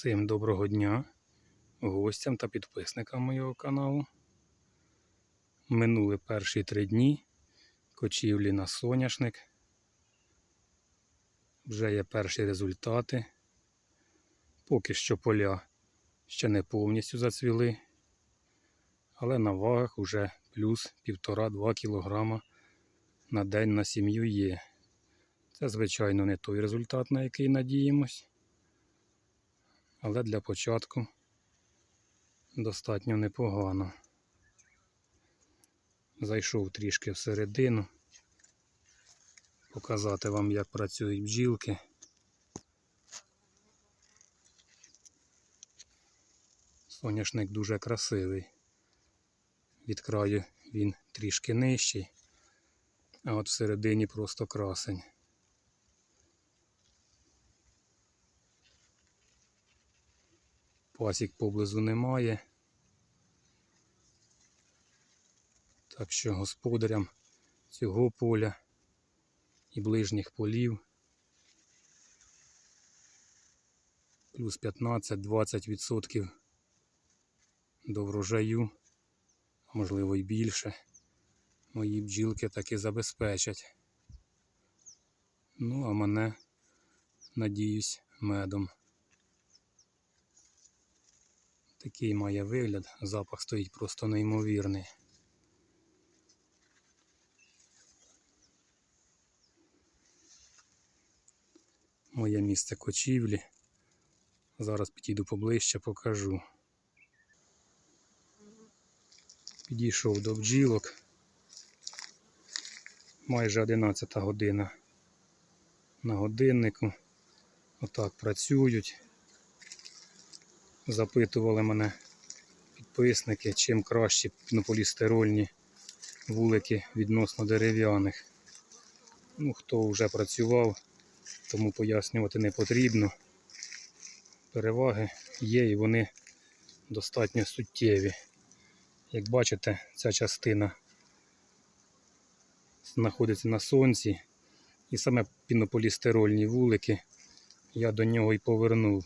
Всім доброго дня гостям та підписникам моєго каналу. Минули перші три дні кочівлі на соняшник. Вже є перші результати. Поки що поля ще не повністю зацвіли, але на вагах вже плюс 1,5-2 кг на день на сім'ю є. Це, звичайно, не той результат, на який надіємось. Але для початку достатньо непогано. Зайшов трішки всередину, показати вам, як працюють бджілки. Соняшник дуже красивий. Від краю він трішки нижчий, а от всередині просто красень. Пасік поблизу немає. Так що господарям цього поля і ближніх полів плюс 15-20% до врожаю, а можливо і більше. Мої бджілки таки забезпечать. Ну, а мене, надіюсь, медом. Такий має вигляд, запах стоїть просто неймовірний. Моє місце кочівлі. Зараз підійду поближче, покажу. Підійшов до бджілок. Майже 11 година на годиннику. Отак працюють. Запитували мене підписники, чим кращі пінополістирольні вулики відносно дерев'яних. Ну, хто вже працював, тому пояснювати не потрібно. Переваги є і вони достатньо суттєві. Як бачите, ця частина знаходиться на сонці, і саме пінополістирольні вулики я до нього і повернув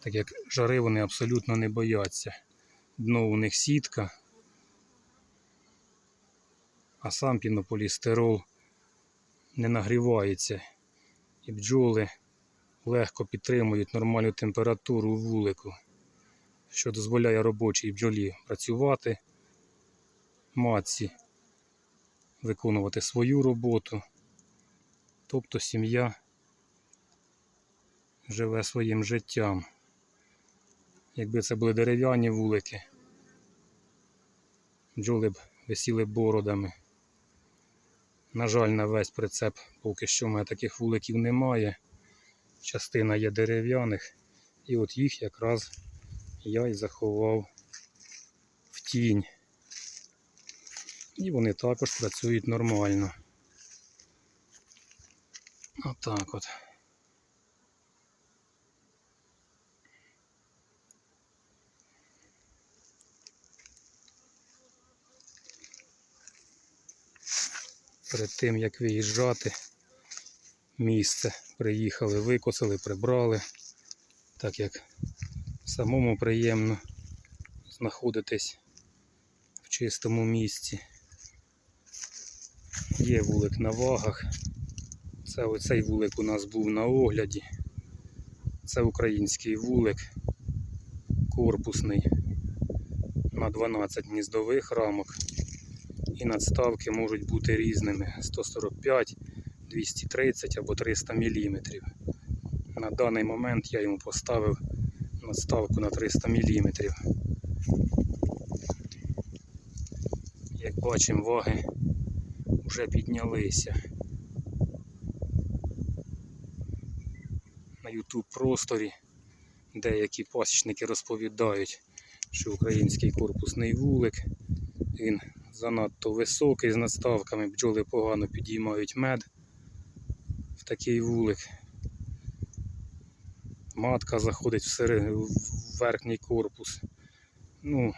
так як жари вони абсолютно не бояться. Дно у них сітка, а сам пінополістирол не нагрівається. І бджоли легко підтримують нормальну температуру вулику, що дозволяє робочій бджолі працювати, матці виконувати свою роботу. Тобто сім'я живе своїм життям. Якби це були дерев'яні вулики, бджоли б висіли бородами. На жаль, на весь прицеп поки що в мене таких вуликів немає. Частина є дерев'яних, і от їх якраз я і заховав в тінь. І вони також працюють нормально. Отак от. Перед тим як виїжджати, місце приїхали, викосили, прибрали, так як самому приємно знаходитись в чистому місці. Є вулик на вагах. Це оцей вулик у нас був на огляді. Це український вулик, корпусний на 12 гніздових рамок і надставки можуть бути різними 145, 230 або 300 мм. На даний момент я йому поставив надставку на 300 мм. Як бачимо, ваги вже піднялися. На YouTube просторі деякі пасічники розповідають, що український корпусний вулик, він занадто високий з надставками, бджоли погано підіймають мед в такий вулик. Матка заходить в, сери... в верхній корпус. Ну,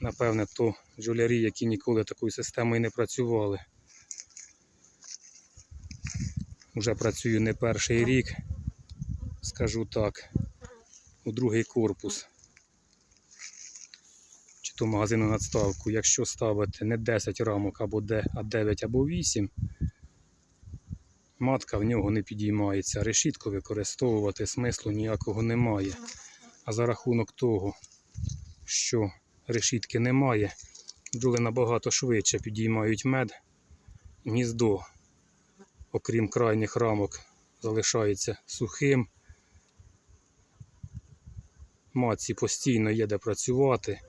напевне, то бджолярі, які ніколи такою системою не працювали. Уже працюю не перший рік, скажу так. у другий корпус. То магазину надставку. Якщо ставити не 10 рамок або де, а 9 або 8, матка в нього не підіймається. Решітку використовувати смислу ніякого немає. А за рахунок того, що решітки немає, бджоли набагато швидше підіймають мед. Гніздо, окрім крайніх рамок, залишається сухим. Матці постійно є де працювати,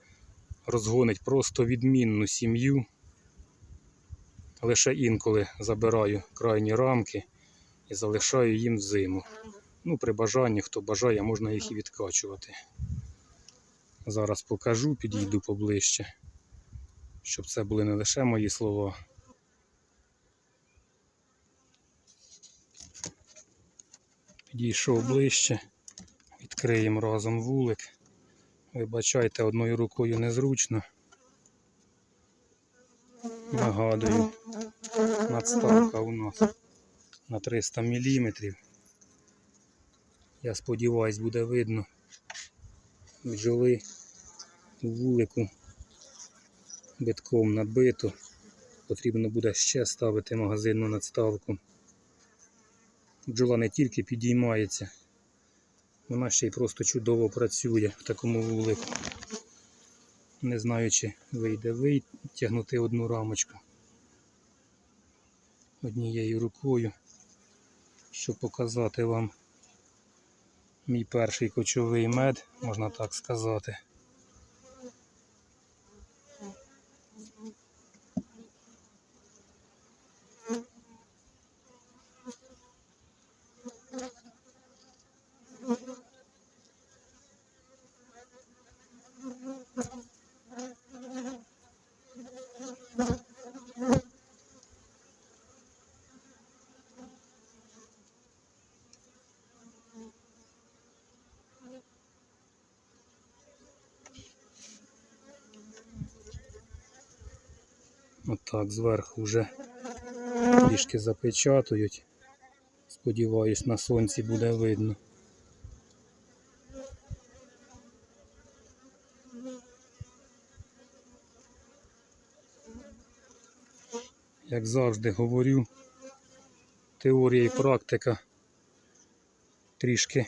розгонить просто відмінну сім'ю. Лише інколи забираю крайні рамки і залишаю їм зиму. Ну, при бажанні, хто бажає, можна їх і відкачувати. Зараз покажу, підійду поближче, щоб це були не лише мої слова. Підійшов ближче, відкриємо разом вулик. Вибачайте, одною рукою незручно. Нагадую, надставка у нас на 300 мм. Я сподіваюсь, буде видно бджоли вулику битком набито. Потрібно буде ще ставити магазинну надставку. Бджола не тільки підіймається, вона ще й просто чудово працює в такому вулику. Не знаю, чи вийде витягнути одну рамочку однією рукою, щоб показати вам мій перший кочовий мед, можна так сказати. Отак, зверху вже трішки запечатують. Сподіваюсь, на сонці буде видно. Як завжди говорю, теорія і практика трішки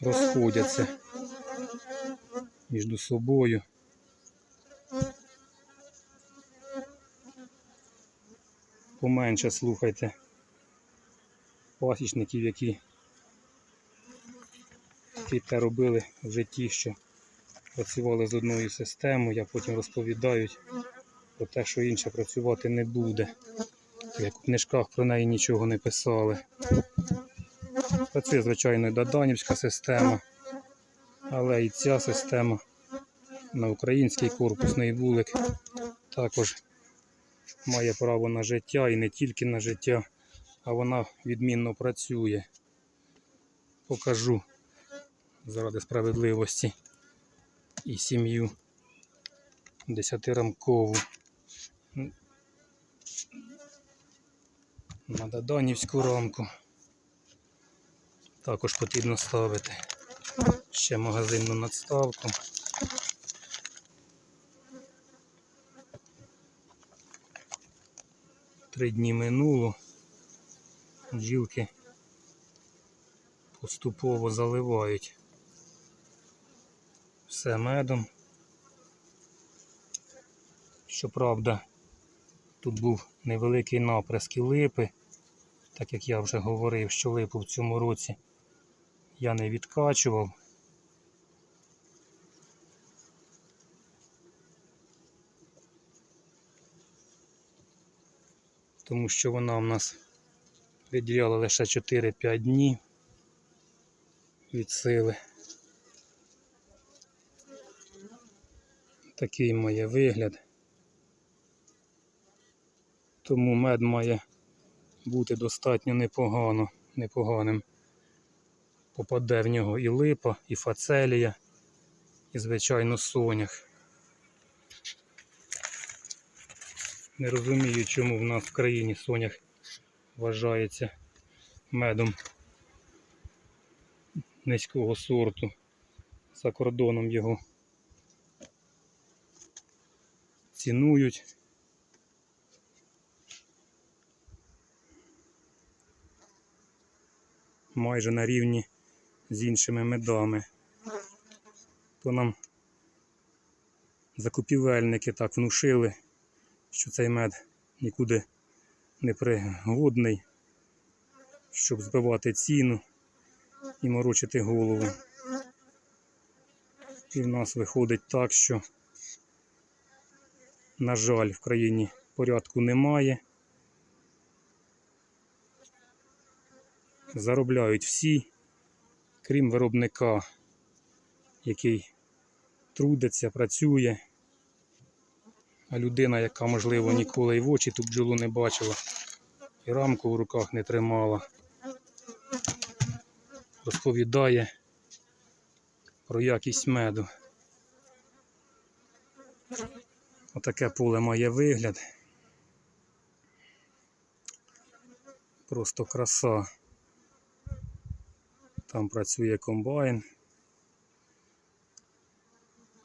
розходяться між собою. Поменше слухайте пасічників, які, те робили в житті, що працювали з одною системою, а потім розповідають про те, що інше працювати не буде. Як у книжках про неї нічого не писали. Працює, звичайно, і Даданівська система, але і ця система на український корпусний вулик також має право на життя і не тільки на життя, а вона відмінно працює. Покажу заради справедливості і сім'ю десятирамкову на Даданівську рамку. Також потрібно ставити ще магазинну надставку. Три дні минуло. Бджілки поступово заливають все медом. Щоправда, тут був невеликий наприск і липи, так як я вже говорив, що липу в цьому році я не відкачував. Тому що вона в нас виділяла лише 4-5 днів від сили. Такий має вигляд. Тому мед має бути достатньо непогано, непоганим. Попаде в нього і липа, і фацелія, і, звичайно, сонях. Не розумію, чому в нас в країні сонях вважається медом низького сорту. За кордоном його цінують. Майже на рівні з іншими медами. То нам закупівельники так внушили, що цей мед нікуди не пригодний, щоб збивати ціну і морочити голову. І в нас виходить так, що, на жаль, в країні порядку немає. Заробляють всі, крім виробника, який трудиться, працює. А людина, яка, можливо, ніколи і в очі ту бджолу не бачила, і рамку в руках не тримала, розповідає про якість меду. Отаке поле має вигляд. Просто краса. Там працює комбайн.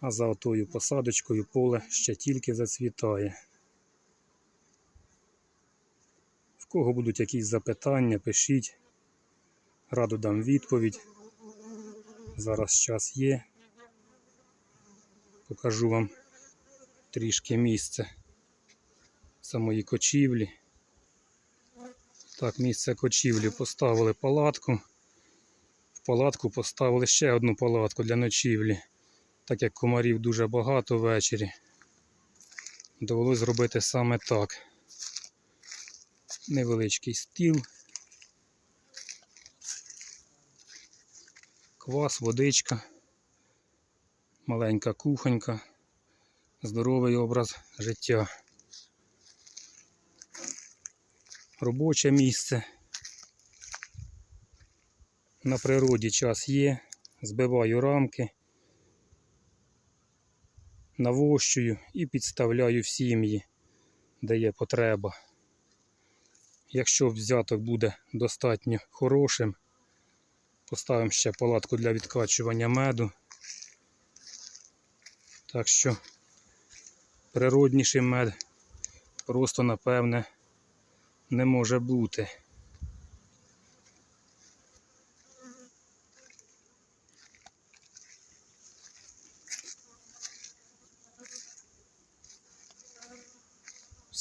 А за отою посадочкою поле ще тільки зацвітає. В кого будуть якісь запитання, пишіть. Радо дам відповідь. Зараз час є. Покажу вам трішки місце самої кочівлі. Так, місце кочівлі поставили палатку. В палатку поставили ще одну палатку для ночівлі. Так як комарів дуже багато ввечері. Довелось зробити саме так. Невеличкий стіл. Квас, водичка, маленька кухонька, здоровий образ життя. Робоче місце. На природі час є, збиваю рамки, навощую і підставляю в сім'ї, де є потреба. Якщо взяток буде достатньо хорошим, Поставимо ще палатку для відкачування меду. Так що природніший мед просто напевне не може бути.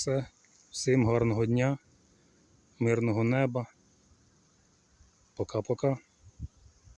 Все, всім гарного дня, мирного неба. Пока-пока.